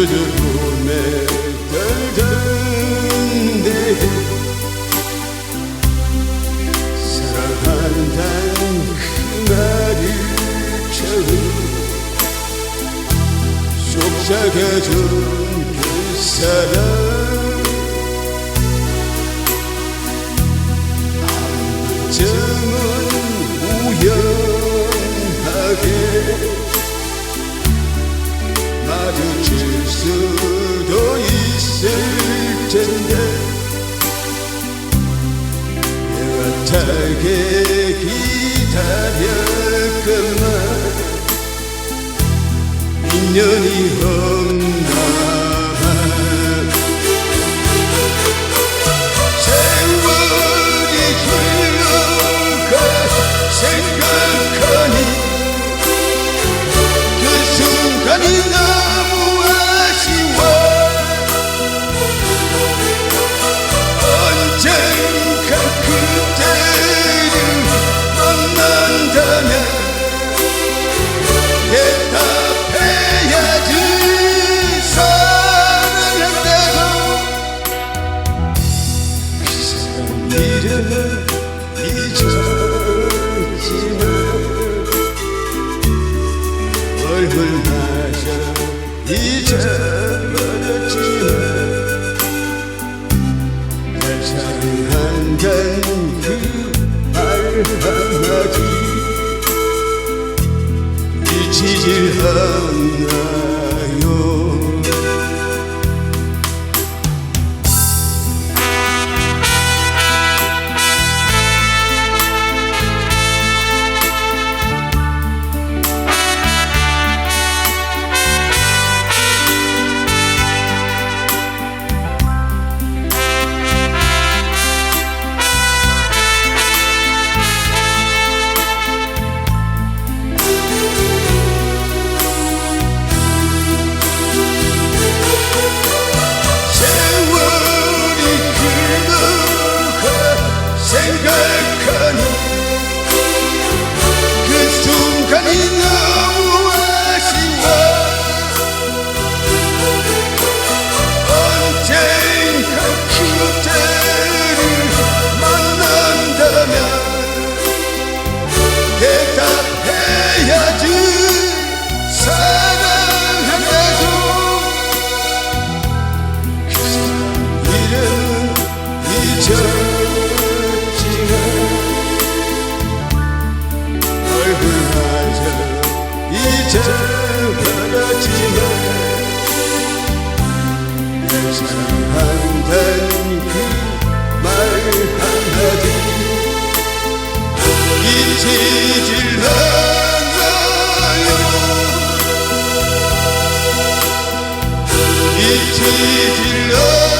Güldür bu mevdelden dedi Serahenden hümeri çevir. Çok çekeceğim gülseler. Anlatacağım 잘게 기다렸건만 인연이 없 iki cihana 절지한 얼굴마저 이제 바라지만 날 사랑한다는 그말 한마디 잊히질 않아요 잊히질 않아요